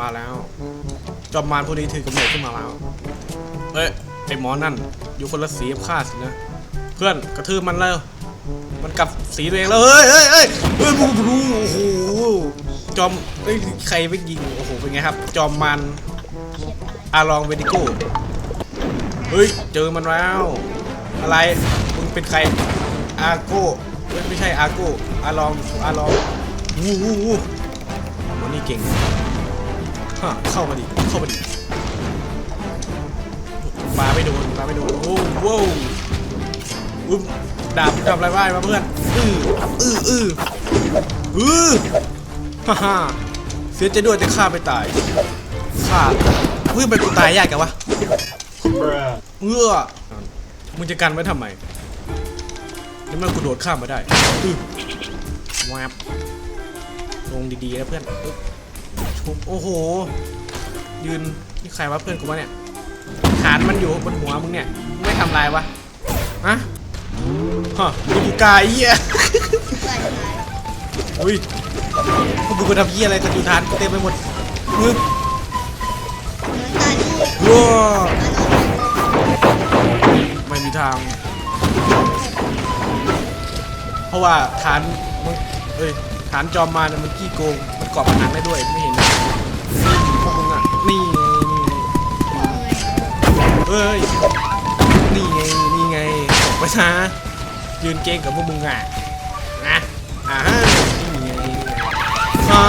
มาแล้ว จอมมารพวกนี้ถือกำเนิดขึ้นมาแล้ว เอ้ยไอหมอนั่น อยู่คนละสีกับข้าสินะ เพื่อนกระทืบมันแล้ว มันกลับสีตัวเองแล้ว เฮ้ยเฮ้ยเฮ้ยเฮ้ยบูบูโอ้โห จอมเฮ้ยใครไปยิง โอ้โห เป็นไงครับ จอมมันอาลองเวดิโก้เฮ้ย เจอมันแล้ว อะไร มึงเป็นใคร อาโก้ไม่ใช่อาโก้อาลองอาลองวู้วู้วู้วันนี้เก่ง ฮะเข้ามาดิ เข้ามาดิปาไม่โดนปาไม่โดนโอ้โหอุ้มดาบทำอะไรบ้างมาเพื่อน อืออืออืออือฮ่าฮ่าเสียใจด้วยแต่ข้าไม่ตายข้าเฮ้ยเป็นกูตายยากกันวะเอื้อมึงจะกันไว้ทำไมนี่มันกูโดดข้ามมาได้อื้อแวบลงดีๆนะเพื่อน อึ๊บชุบโอ้โห ยืนนี่ใครวะเพื่อนกูวะเนี่ยฐานมันอยู่บนหัวมึงเนี่ยมึงไม่ทำลายวะฮะฮะดูกูกายเหี้ยใส่ท้ายอุ้ยพวกมึงไปทำเหี้ยอะไรกันอยู่ฐานกูเต็มไปหมดมึงเหมือนตาที่ว้าไม่มีทาง เพราะว่าฐานมึงเอ้ยฐานจอมมารน่ะมันขี้โกง มันกรอบผนังได้ด้วยไม่เห็น ฮ้ย นี่ไง นี่ไงออกไปซะยืนเก่งกับพวกมึงอะนะอ่านี่ไงนี่ไงฮ่า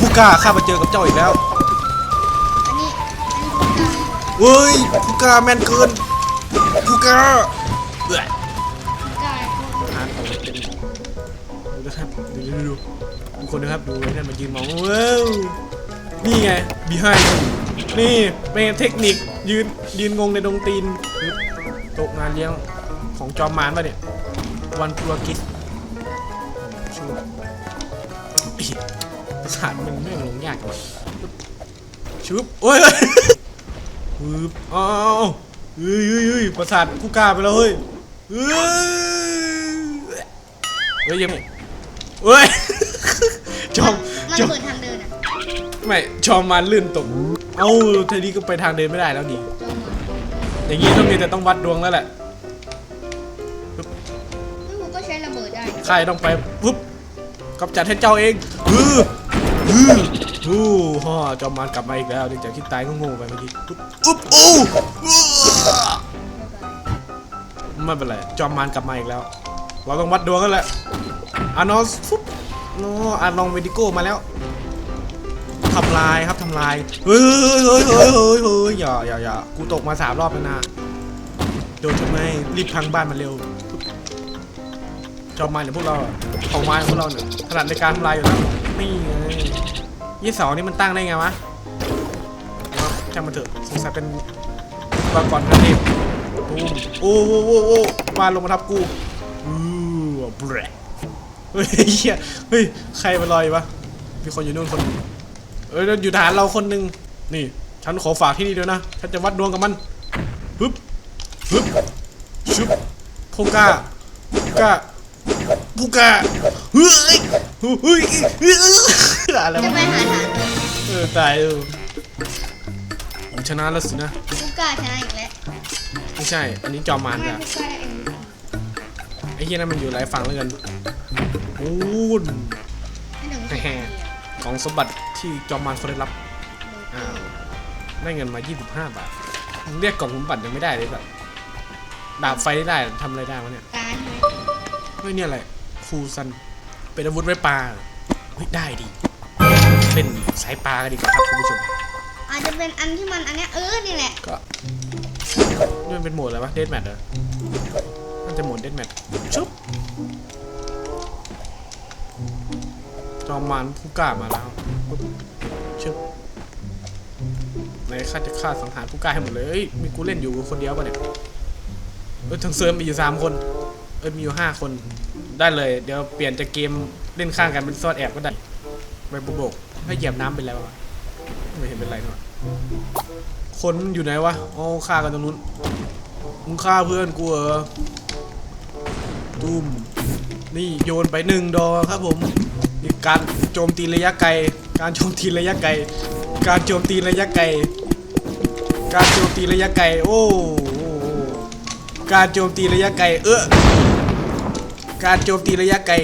ผู้กล้าข้ามาเจอกับเจ้าอีกแล้วอันนี้อันนี้เฮ้ยผู้กล้าแม่นเกินผู้กล้าเอ้ยกายพวกทานของเป็นดูนะครับดูดูดูดูคนนะครับดูนั่นมายืนมองว้าว นี่ไง behind นี่เป็นเทคนิคยืนยืนงงในดงตีนโต๊ะงานเลี้ยงของจอมมารป่ะเนี่ย วันพัวกิสชื่อประสาทมันไม่งลงยากจังวะชุบโอ้ยปึ๊บอ้าวเฮ้ยเฮ้ยประสาทผู้กล้าไปแล้วเฮ้ยเฮ้ยยังไม่เฮ้ยจอมจอมมันเปิดทางเดิน ไม่จอมมันลื่นตก เอ้าทีนี้ก็ไปทางเดินไม่ได้แล้วดิจอมมันอย่างงี้ต้องมีแต่ต้องวัดดวงแล้วแหละนี่กูก็ใช้ระเบิดได้ใครต้องไปปุ๊บกำจัดให้เจ้าเองฮือฮือฮู้ฮ่อจอมมันกลับมาอีกแล้วเนื่องจากที่ตายก็โง่ไปเมื่อกี้ปุ๊บอุ๊บโอ้ไม่เป็นไรจอมมันกลับมาอีกแล้ว เราต้องวัดดวงกันแหละอานอสฟุ๊บโนอานองเวดิโก้มาแล้ว ทำลายครับทำลาย เฮ้ยเฮ้ยเฮ้ยเฮ้ยเฮ้ยอย่าอย่าอย่ากูตกมาสามรอบแล้วนะ โดนทำไมรีบพังบ้านมาเร็วจอมมารอย่างพวกเราของมารของพวกเราเนี่ยถนัดในการทำลายอยู่แล้วนี่ไงยี่เสานี่มันตั้งได้ไงวะเอาช่างมันเถอะสงสัยเป็นอุปกรณ์กันเทพโอ้โหโอ้โหมาลงมาทับกูอือแบรเฮ้ยเฮ้ยใครมาลอยวะมีคนอยู่นู่นคนนึง เอ้ยอยู่ฐานเราคนหนึ่งนี่ ฉันขอฝากที่นี่ด้วยนะฉันจะวัดดวงกับมันฮึบฮึบชุบโพก้าโพก้าบุกะเฮ้ยเฮ้ยเฮ้ยอะไรจะวะไปหาฐานเออตายเออผมชนะแล้วสินะกูกล้าชนะอีกแล้วไม่ใช่ อันนี้จอมมารไม่จ้ะกูกล้าได้เองไอ้เฮียนั่นมันอยู่หลายฝั่งแล้วกันโอ้นให้หนึ่งแหม ของสมบัติที่จอมมารเขาได้รับอ้าวได้เงินมา 25 บาทมึงเรียกกล่องสมบัติยังไม่ได้เลยแบบดาบไฟได้ทำอะไรได้วะเนี่ยการไหมเฮ้ยเนี่ยอะไรครูซันเป็นอาวุธไว้ปลาเฮ้ยได้ดิเล่นสายปลากันดีกว่าครับคุณผู้ชม อาจจะเป็นอันที่มันอันเนี้ยเออนี่แหละก็นี่มันเป็นโหมดอะไรวะเดดแมทเหรอมันจะโหมดเดดแมทชุบ จอมมารผู้กล้ามาแล้วชุบในข้าจะฆ่าสังหารผู้กล้าให้หมดเลยเอ้ยมีกูเล่นอยู่คนเดียวปะเนี่ยเออทั้งเซิร์ฟมีอยู่สามคน เออมีอยู่ห้าคน ได้เลย เดี๋ยวเปลี่ยนจากเกมเล่นข้างกันเป็นซ่อนแอบก็ได้ไปบุบกให้เหยียบน้ำเป็นไรวะไม่เห็นเป็นไรนี่หว่าคนอยู่ไหนวะอ๋อฆ่ากันตรงนู้นมึงฆ่าเพื่อนกูเหรอตุ้มนี่โยนไปหนึ่งดอครับผม การโจมตีระยะไกล การโจมตีระยะไกล การโจมตีระยะไกล การโจมตีระยะไกล โอ้การโจมตีระยะไกล เออการโจมตีระยะไกล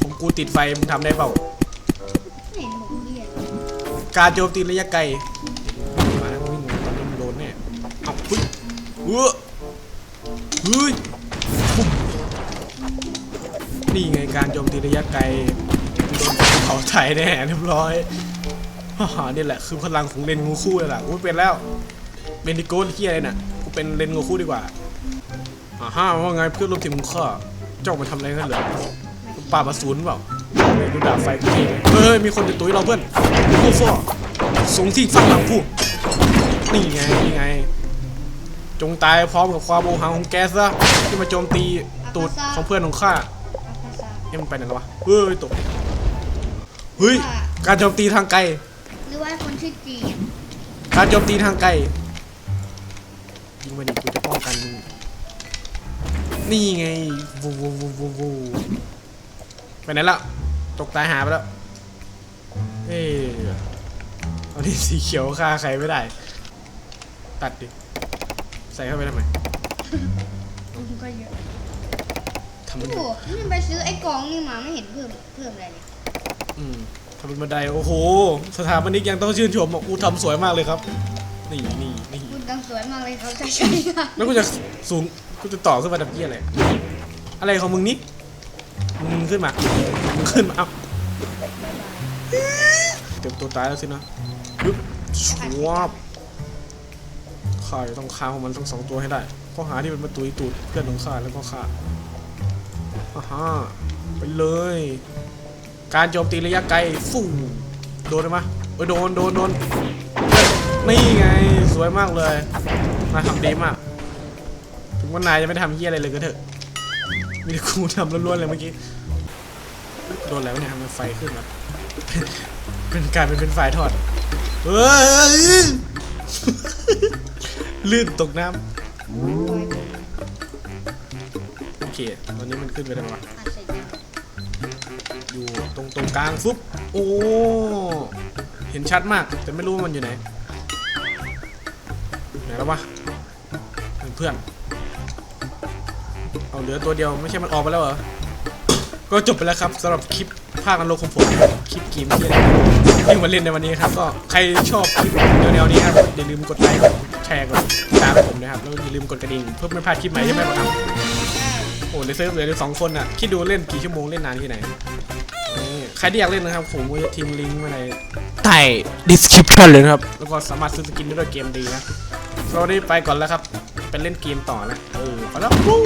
ผมกูติดไฟมึงทำได้เปล่า การโจมตีระยะไกลมาแล้ววิ่งตอนนี้มันโดนแน่เอาปึ๊บเออ การโจมตีระยะไกลโดนเผาไทยแน่เรียบร้อยฮ่าฮ่านี่แหละคือพลังของเลนงูคู่เลยล่ะกูเป็นแล้วเบนดิโก้เฮียอะไรน่ะกูเป็นเลนงูคู่ดีกว่าอ่าฮ่าว่าไงเพื่อนร่วมทีมมึงข้าเจ้ามาทำอะไรกันเหรอป่าบอสูรเปล่าดูดาบไฟกูทีเฮ้ยมีคนจะตุ้ยเราเพื่อนโอ้ฟอสูงที่ฟังหลังผู้นี่ไงนี่ไง จงตายพร้อมกับความโอหังของแกซะที่มาโจมตีตูดของเพื่อนของข้า อัภาษาเอ้ยมันไปไหนแล้ววะเฮ้ยตกเฮ้ยการโจมตีทางไกล หรือว่าคนชื่อจีนการโจมตีทางไกลยิงมาดิกูจะป้องกันมึงนี่ไงวูวูวูวูวูไปไหนละตกตายหาไปแล้วเอ้ยเอาที่สีเขียวฆ่าใครไม่ได้ ตัดดิ ใส่เข้าไปทำไมมันก็เยอะ ทำเป็นโอ้โหนี่ไปซื้อไอ้กล่องนี่มาไม่เห็นเพิ่มเพิ่มอะไรเลยอืมทำเป็นบันไดโอ้โห สถาปนิกยังต้องชื่นชมอะอูทำสวยมากเลยครับ นี่นี่นี่ คุณตังสวยมากเลยครับใช่ใช่ค่ะแล้วกูจะสูงกูจะต่อขึ้นมาดับเบี้ยอะไร อะไรของมึงนี่ มึงขึ้นมา มึงขึ้นมา เอ้าเตรียมตัวตายแล้วสินะปึ๊บชวบข้าจะต้องฆ่าของมันทั้งสองตัวให้ได้ข้อหาที่มันมาตุยตูดเพื่อนของข้าแล้วก็ฆ่า อ่าฮะไปเลย การโจมตีระยะไกลฟู่โดนไหมโอ้ยโดนโดนโดนนี่ไงสวยมากเลยนายทำดีมาก ถึงว่านายจะไม่ทำเยี่ยอะไรเลยก็เถอะ มีแต่กูทำล้วนๆเลยเมื่อกี้ โดนแล้วเนี่ยทำไมไฟขึ้นมาเป็นการเป็นเป็นไฟทอดเฮ้ยลื่นตกน้ำ เคตอนนี้มันขึ้นไปแล้ววะอัดเสร็จแล้วอยู่ตรงตรงกลางฟุ๊บโอ้เห็นชัดมาก แต่ไม่รู้ว่ามันอยู่ไหนไหนแล้ววะเพื่อนๆเอาเหลือตัวเดียวไม่ใช่มันออกไปแล้วเหรอก็จบไปแล้วครับสำหรับคลิปภาคอันโลกของผมคลิปเกมที่ที่มาเล่นในวันนี้ครับ ก็ใครชอบคลิปแนวๆนี้ครับอย่าลืมกดไลค์กดแชร์กดติดตามผมนะครับแล้วอย่าลืมกดกระดิ่งเพื่อไม่พลาดคลิปใหม่ใช่ไหมครับ โอ้ในเซิร์ฟเหลืออยู่สองคนอะคิดดูเล่นกี่ชั่วโมงเล่นนานที่ไหนนี่ใครที่อยากเล่นนะครับผมจะทิ้งลิงก์ไว้ในใต้ description เลยนะครับ แล้วก็สามารถซื้อสกินได้ด้วยเกมดีนะเราได้ไปก่อนแล้วครับไปเล่นเกมต่อนะเออไปแล้ววู้